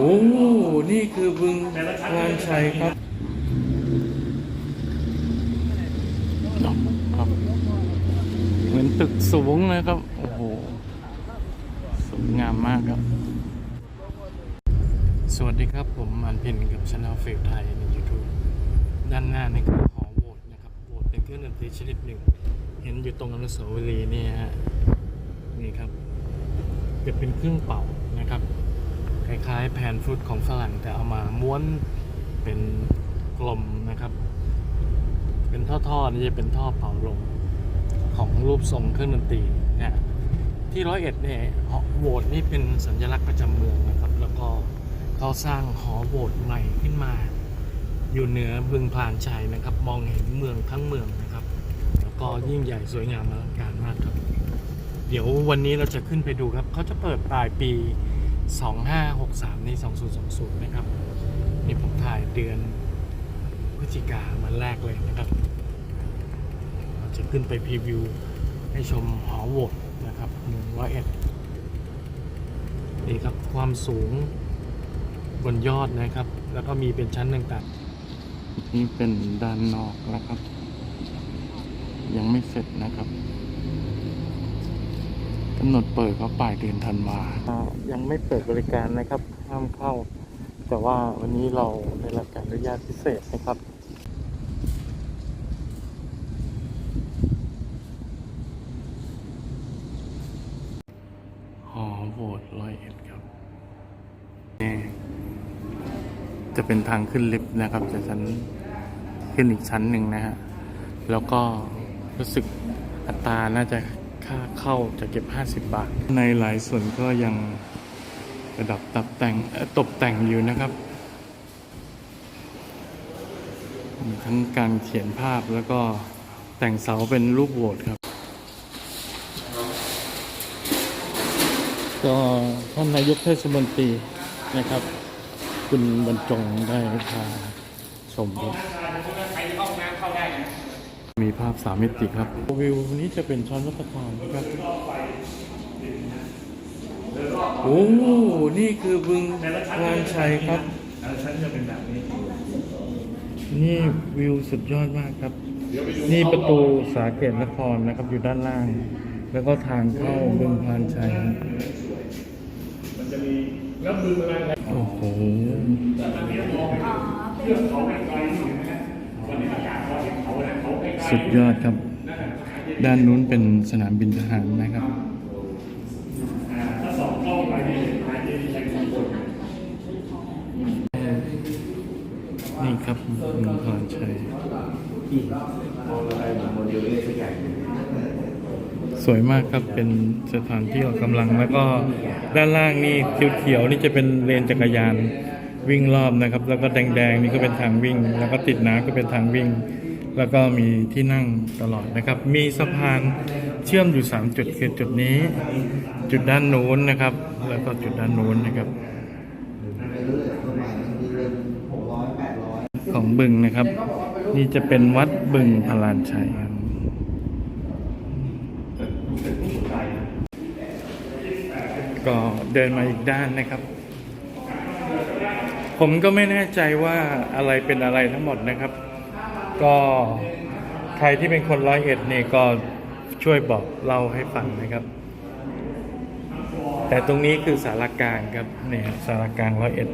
โอ้ นี่คือบึงพลานชัยครับครับเหมือนตึกสูงนะครับ โอ้โห สวยงามมากครับ สวัสดีครับผมอันเพ็ญกับช anel เฟลไทยใน YouTube ด้านหน้านี่คือหอโหวตนะครับโหวตเป็นเครื่องดนตรีชนิดหนึ่ง เห็นอยู่ตรงอนุสาวรีย์นี่ฮะ นี่ครับ จะเป็นเครื่องเป่านะครับ คล้ายๆแผ่นฟรุตของฝรั่งแต่เอามาม้วนเป็นกลมนะครับ เป็นท่อๆนี่จะเป็นท่อเป่าลมของรูปทรงเครื่องดนตรีนะที่ร้อยเอ็ดเนี่ยหอโบสถ์นี่เป็นสัญลักษณ์ประจำเมืองนะครับ แล้วก็เขาสร้างหอโบสถ์ใหม่ขึ้นมา อยู่เหนือบึงพานชัยนะครับ มองเห็นเมืองทั้งเมืองนะครับ แล้วก็ยิ่งใหญ่สวยงามอลังการมากครับ เดี๋ยววันนี้เราจะขึ้นไปดูครับ เขาจะเปิดปลายปี 2563 นี่ 2020 นะครับ นี่ผมถ่ายเดือนพฤศจิกาวันแรกเลยนะครับเราจะขึ้นไปพรีวิว ให้ชมหอโหวตนะครับเมืองร้อยเอ็ดนี่ครับความสูงบนยอดนะครับ แล้วก็มีเป็นชั้นต่างๆ นี่เป็นด้านนอกนะครับ ยังไม่เสร็จนะครับ กำหนดเปิดเขาปลายเดือนธันวายังไม่เปิดบริการนะครับ ห้ามเข้า แต่ว่าวันนี้เราได้รับการอนุญาตพิเศษนะครับหอโบสถ์ร้อยเอ็ดครับนี่จะเป็นทางขึ้นลิฟต์นะครับจากชั้นขึ้นอีกชั้นหนึ่งนะฮะ แล้วก็รู้สึกอัตราน่าจะ ค่าเข้าจะเก็บ 50 บาท ในหลายส่วนก็ยังระดับตับแต่งตกแต่งอยู่นะครับ ทั้งการเขียนภาพแล้วก็แต่งเสาเป็นรูปโหวตครับ ก็ท่านนายกเทศมนตรีนะครับ คุณบรรจงได้พาชมครับ มีภาพสามมิติครับ วิวนี้จะเป็นช้อนวัตทานนะครับโอ้นี่คือบึงพลานชัยครับชั้นจะเป็นแบบนี้ นี่วิวสุดยอดมากครับ นี่ประตูสาเกตนครนะครับอยู่ด้านล่าง แล้วก็ทางเข้าบึงพลานชัยมันจะมีแล้วบึงอะไรนะโอ้โห สุดยอดครับ ด้านนู้นเป็นสนามบินทหารนะครับถ้าสองกล้องไปนี่หายใจดีใจทุกคน นี่ครับบึงพลานชัย สวยมากครับเป็นสถานที่ออกกำลังแล้วก็ด้านล่างนี่เขียวๆนี่จะเป็นเลนจักรยานวิ่งรอบนะครับ แล้วก็แดงๆนี่ก็เป็นทางวิ่ง แล้วก็ติดน้ำก็เป็นทางวิ่ง แล้วก็มีที่นั่งตลอดนะครับ มีสะพานเชื่อมอยู่ 3 จุดคือจุดนี้ จุดด้านโน้นนะครับ แล้วก็จุดด้านโน้นนะครับของบึงนะครับ นี่จะเป็นวัดบึงพลานชัยครับก็เดินมาอีกด้านนะครับ ผมก็ไม่แน่ใจว่าอะไรเป็นอะไรทั้งหมดนะครับ ก็ใครที่เป็นคนร้อยเอ็ดเนี่ยก็ช่วยบอกเล่าให้ฟังนะครับ แต่ตรงนี้คือสารกลางครับเนี่ยสารกลางร้อยเอ็ด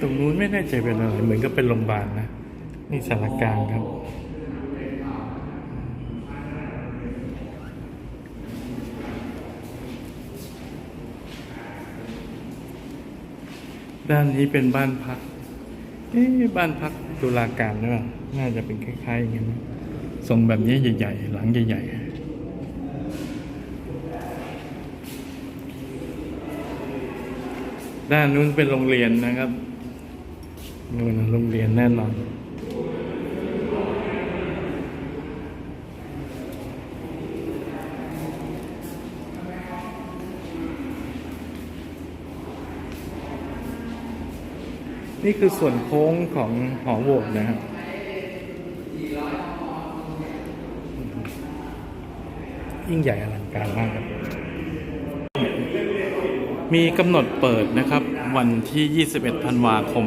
ตรงนู้นไม่แน่ใจเป็นอะไรเหมือนก็เป็นโรงพยาบาลนะ นี่สารกลางครับ ด้านนี้เป็นบ้านพัก เอ๊บ้านพักตุลาการหรือเปล่าน่าจะเป็นคล้ายๆอย่างนี้นทรงแบบนี้ใหญ่ ๆ หลังใหญ่ ๆด้านนู้นเป็นโรงเรียนนะครับนู่นนโรงเรียนแน่นอน นี่คือส่วนโค้งของหอโหวตนะครับยิ่งใหญ่อลังการมากครับ มีกำหนดเปิดนะครับ วันที่ 21 ธันวาคม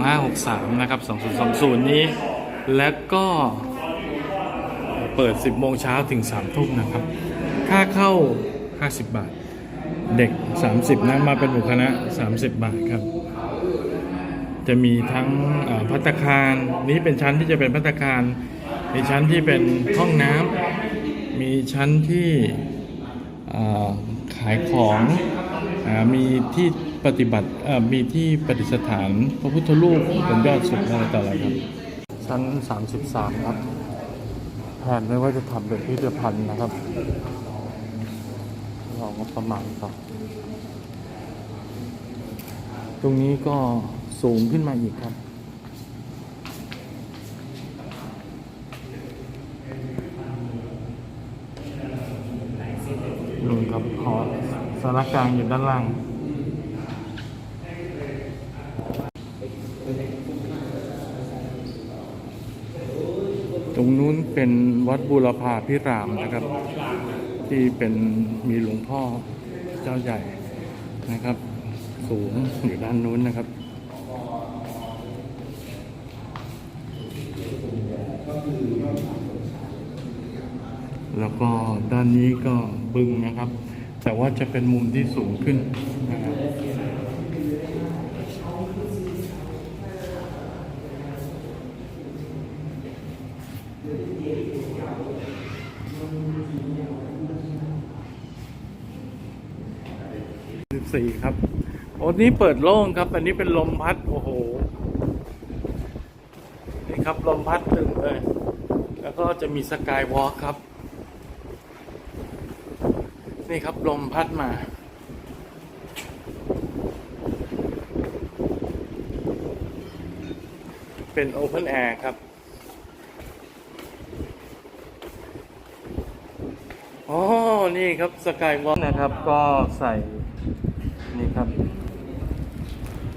2563 นะครับ 2020 นี้ และก็เปิด 10 โมงเช้าถึง 3 ทุ่มนะครับ ค่าเข้า 50 บาท เด็ก 30 นะ มาเป็นหมู่คณะ 30 บาทครับ จะมีทั้งพัตตาคารนี้เป็นชั้นที่จะเป็นพัตตาคารมีชั้นที่เป็นห้องน้ำมีชั้นที่ขายของอมีที่ปฏิบัติมีที่ประดิษฐานพระพุทธรูปบนยอดสุดอะไรต่ออะไรครับชั้น 33 ครับแผนไม่ว่าจะทำเป็นพิพิธภัณฑ์นะครับเราก็ประมาณครับ ตรงนี้ก็ สูงขึ้นมาอีกครับนู่นครับหอสารกลางอยู่ด้านล่าง ตรงนู้นเป็นวัดบูรพาพิรามนะครับ ที่เป็นมีหลวงพ่อเจ้าใหญ่นะครับ สูงอยู่ด้านนู้นนะครับ แล้วก็ด้านนี้ก็บึงนะครับ แต่ว่าจะเป็นมุมที่สูงขึ้นนะครับสิบสี่ครับโอ้นี้เปิดโล่งครับ อันนี้เป็นลมพัด โอ้โห นี่ครับ ลมพัดตึงเลย แล้วก็จะมีสกายวอล์กครับ นี่ครับลมพัดมา เป็นโอเพนแอร์ครับ อ๋อ นี่ครับสกายวอล์กนะครับ ก็ใส่ นี่ครับ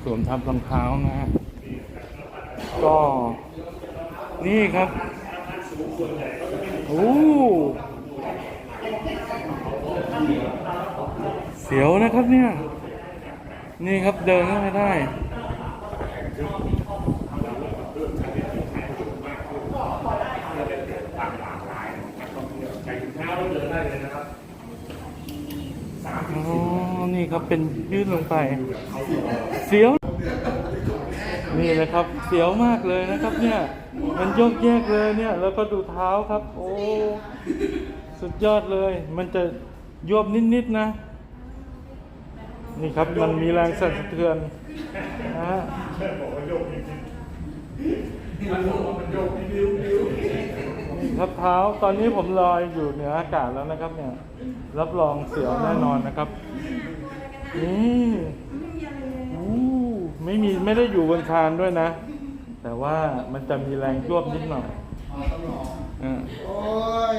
สวมทับรองเท้านะฮะก็ นี่ครับ โอ้ เสียวนะครับเนี่ย นี่ครับเดินเข้าไปได้อ๋อ นี่ครับเป็นยื่นลงไป เสียว นี่เลยครับ เสียวมากเลยนะครับ เนี่ย มันโยกแยกเลยเนี่ย แล้วก็ดูเท้าครับ โอ้ สุดยอดเลย มันจะ ยวบนิดๆนะ นี่ครับมันมีแรงสั่นสะเทือนนะฮะนี่ครับเท้าตอนนี้ผมลอยอยู่เหนืออากาศแล้วนะครับ เนี่ย รับรองเสียวแน่นอนนะครับนี่อู้ไม่มีไม่ได้อยู่บนคานด้วยนะ แต่ว่ามันจะมีแรงยวบนิดหน่อยอ่าโอ้ย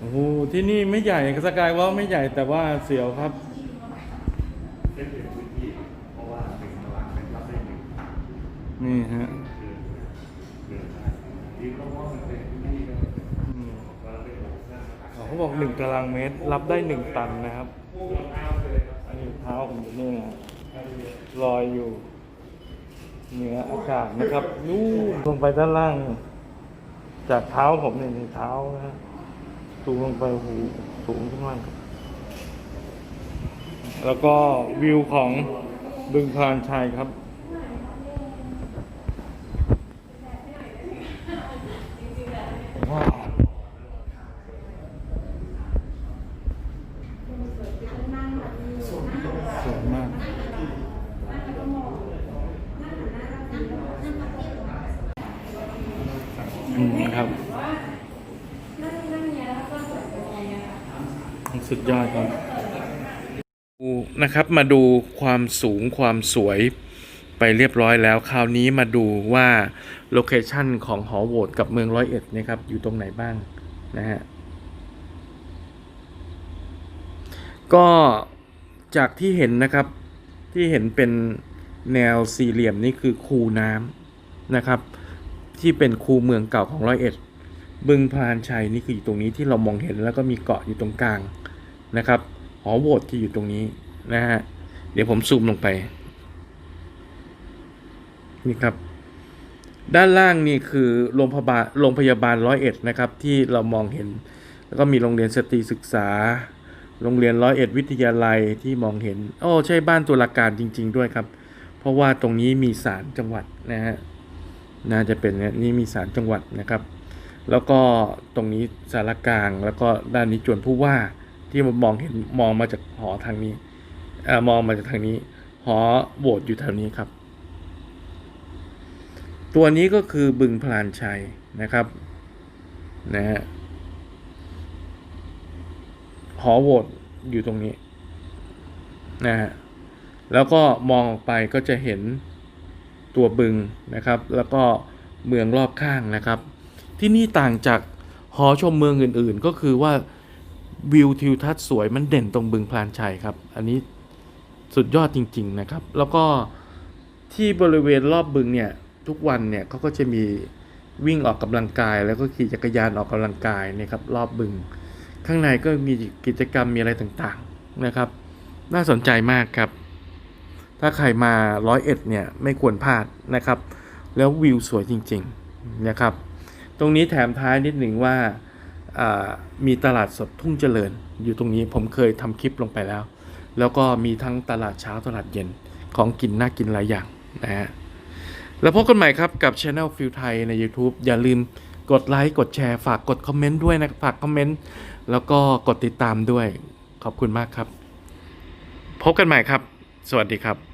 โอ้โหที่นี่ไม่ใหญ่สกายวอล์กไม่ใหญ่แต่ว่าเสียวครับนี่ฮะอืมอ๋อเขาบอกหนึ่งตารางเมตร รับได้หนึ่งตันนะครับนี่เท้าผมอยู่นี่นะลอยอยู่ เหนืออากาศนะครับนู่นลงไปด้านล่าง จากเท้าผมเนี่ยนี่เท้านะฮะ สูงลงไปโอ้สูงขึ้นมากครับ แล้วก็วิวของบึงพลานชัยครับ ว้าวสวยมาก อืมครับ สุดยอดครับนะครับมาดูความสูงความสวยไปเรียบร้อยแล้ว คราวนี้มาดูว่าโลเคชันของหอโหวตกับเมืองร้อยเอ็ดนะครับอยู่ตรงไหนบ้างนะฮะก็จากที่เห็นนะครับที่เห็นเป็นแนวสี่เหลี่ยมนี่คือคูน้ำนะครับ ที่เป็นคูเมืองเก่าของร้อยเอ็ดบึงพลานชัยนี่คืออยู่ตรงนี้ที่เรามองเห็นแล้วก็มีเกาะอยู่ตรงกลาง นะครับหอโบสถ์ที่อยู่ตรงนี้นะฮะเดี๋ยวผมซูมลงไป นี่ครับ ด้านล่างนี่คือโรงพยาบาลโรงพยาบาลร้อยเอ็ดนะครับ ที่เรามองเห็น แล้วก็มีโรงเรียนสตรีศึกษา โรงเรียนร้อยเอ็ดวิทยาลัยที่มองเห็นโอ้ใช่บ้านตุลาการจริง ๆ ด้วยครับ เพราะว่าตรงนี้มีศาลจังหวัดนะฮะน่าจะเป็นเนี่ยนี่มีศาลจังหวัดนะครับ แล้วก็ตรงนี้สารกลางแล้วก็ด้านนี้จวนผู้ว่า ที่มองเห็นมองมาจากหอทางนี้อมองมาจากทางนี้ หอโบสถ์อยู่แถวนี้ครับ ตัวนี้ก็คือบึงพลานชัยนะครับนะฮะหอโบสถ์อยู่ตรงนี้นะฮะแล้วก็มองออกไปก็จะเห็นตัวบึงนะครับ แล้วก็เมืองรอบข้างนะครับ ที่นี่ต่างจากหอชมเมืองอื่นๆ ก็คือว่า วิวทิวทัศน์สวยมันเด่นตรงบึงพลานชัยครับ อันนี้สุดยอดจริง ๆนะครับ แล้วก็ที่บริเวณรอบบึงเนี่ยทุกวันเนี่ยเขาก็จะมีวิ่งออกกำลังกาย แล้วก็ขี่จักรยานออกกำลังกายนะครับรอบบึง ข้างในก็มีกิจกรรมมีอะไรต่างๆนะครับ น่าสนใจมากครับ ถ้าใครมาร้อยเอ็ดเนี่ยไม่ควรพลาดนะครับ แล้ววิวสวยจริงๆนะครับ ตรงนี้แถมท้ายนิดหนึ่งว่า มีตลาดสดทุ่งเจริญ อยู่ตรงนี้ผมเคยทำคลิปลงไปแล้ว แล้วก็มีทั้งตลาดเช้าตลาดเย็นของกินน่ากินหลายอย่างนะฮะแล้วพบกันใหม่ครับกับช anel ฟิลไทยใน YouTube อย่าลืมกดไลค์กดแชร์ฝากกดคอมเมนต์ด้วยนะฝากคอมเมนต์แล้วก็กดติดตามด้วย ขอบคุณมากครับ พบกันใหม่ครับ สวัสดีครับ